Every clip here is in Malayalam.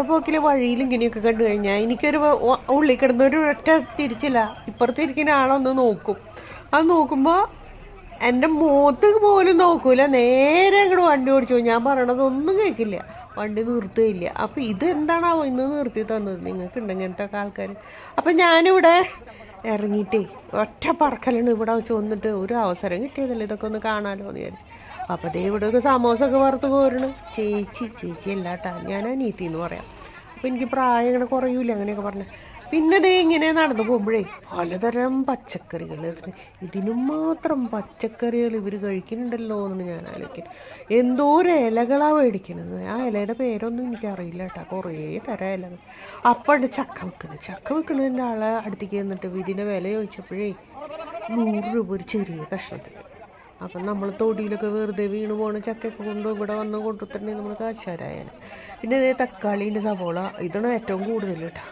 പോണ പോക്കിൽ വഴിയിൽ ഇങ്ങനെയൊക്കെ കണ്ടു കഴിഞ്ഞാൽ എനിക്കൊരു ഉള്ളിൽ കിടന്ന ഒരു ഒറ്റ തിരിച്ചില്ല. ഇപ്പുറത്തിരിക്കുന്ന ആളൊന്ന് നോക്കും. അത് നോക്കുമ്പോൾ എന്റെ മുഖത്ത് പോലും നോക്കൂല. നേരെ അങ്ങോട്ട് വണ്ടി ഓടിച്ചു. ഞാൻ പറയണത് ഒന്നും കേൾക്കില്ല വണ്ടി നിർത്തുകയില്ല അപ്പോൾ ഇത് എന്താണാവോ ഇന്ന് നിർത്തി തന്നത്? നിങ്ങൾക്ക് ഉണ്ട് ഇങ്ങനത്തെ ആൾക്കാർ അപ്പം ഞാനിവിടെ ഇറങ്ങിയിട്ടേ ഒറ്റ പറക്കലാണ് ഇവിടെ വെച്ച് വന്നിട്ട് ഒരു അവസരം കിട്ടിയതല്ലേ? ഇതൊക്കെ ഒന്ന് കാണാമല്ലോ എന്ന് വിചാരിച്ചു. അപ്പോൾ ദേ സമോസ ഒക്കെ വറുത്ത് പോരണു ചേച്ചി ചേച്ചി അല്ലാട്ടാ ഞാൻ അനീത്തി എന്ന് പറയാം. അപ്പോൾ എനിക്ക് പ്രായം ഇങ്ങനെ കുറയൂല അങ്ങനെയൊക്കെ പറഞ്ഞ. പിന്നെ ദേ ഇങ്ങനെ നടന്നു പോകുമ്പോഴേ പലതരം പച്ചക്കറികൾ ഇതിന് മാത്രം പച്ചക്കറികൾ ഇവർ കഴിക്കുന്നുണ്ടല്ലോ എന്നാണ് ഞാൻ ആലോചിക്കും എന്തോരം ഇലകളാണ് മേടിക്കണത് ആ ഇലയുടെ പേരൊന്നും എനിക്കറിയില്ല കേട്ടോ. കുറേ തരം ഇലകൾ. അപ്പോൾ ചക്ക വെക്കുന്നത് ചക്ക വെക്കണതിന്റെ ആളെ അടുത്തേക്ക് എന്നിട്ട് ഇതിന്റെ വില ചോദിച്ചപ്പോഴേ നൂറ് രൂപ ഒരു ചെറിയ കഷ്ണത്തിന് അപ്പം നമ്മൾ തൊടിയിലൊക്കെ വെറുതെ വീണ് പോണ ചക്കയൊക്കെ കൊണ്ട് ഇവിടെ വന്ന് കൊണ്ടുത്തന്നെ നമ്മൾ കാശാരായാലും പിന്നെ തക്കാളീന്റെ സവോള. ഇതാണ് ഏറ്റവും കൂടുതൽ കേട്ടോ.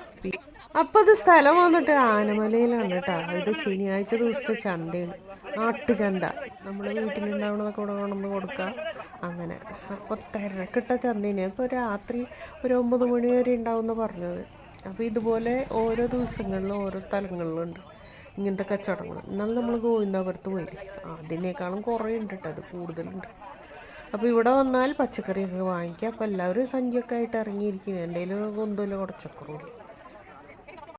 അപ്പോൾ ഇത് സ്ഥലം വന്നിട്ട് ആനമലയിലാണ് കേട്ടോ ഇത് ശനിയാഴ്ച ദിവസത്തെ ചന്തയാണ്. നാട്ടുചന്ത നമ്മൾ വീട്ടിലുണ്ടാവണതൊക്കെ ഇവിടെ കൊണ്ടുവന്ന് കൊടുക്കുക അങ്ങനെ. അപ്പോൾ തിരക്കിട്ട ചന്തയാണ്. ഇപ്പൊ രാത്രി ഒരു ഒമ്പത് മണി വരെ ഉണ്ടാവുമെന്ന് പറഞ്ഞത്. അപ്പോൾ ഇതുപോലെ ഓരോ ദിവസങ്ങളിലും ഓരോ സ്ഥലങ്ങളിലും ഉണ്ട് ഇങ്ങനത്തെ കച്ചവടങ്ങൾ. എന്നാലും നമ്മൾ ഗോവിന്ദാപുരത്ത് പോയില്ലേ? അതിനേക്കാളും കുറേ ഉണ്ട് കേട്ടോ അത് കൂടുതലുണ്ട്. അപ്പോൾ ഇവിടെ വന്നാൽ പച്ചക്കറിയൊക്കെ വാങ്ങിക്കാം. അപ്പോൾ എല്ലാവരും സഞ്ചിയൊക്കെ ആയിട്ട് ഇറങ്ങിയിരിക്കുന്നത് എന്തെങ്കിലും ഒന്നുമില്ല കുറച്ചക്കറുമില്ല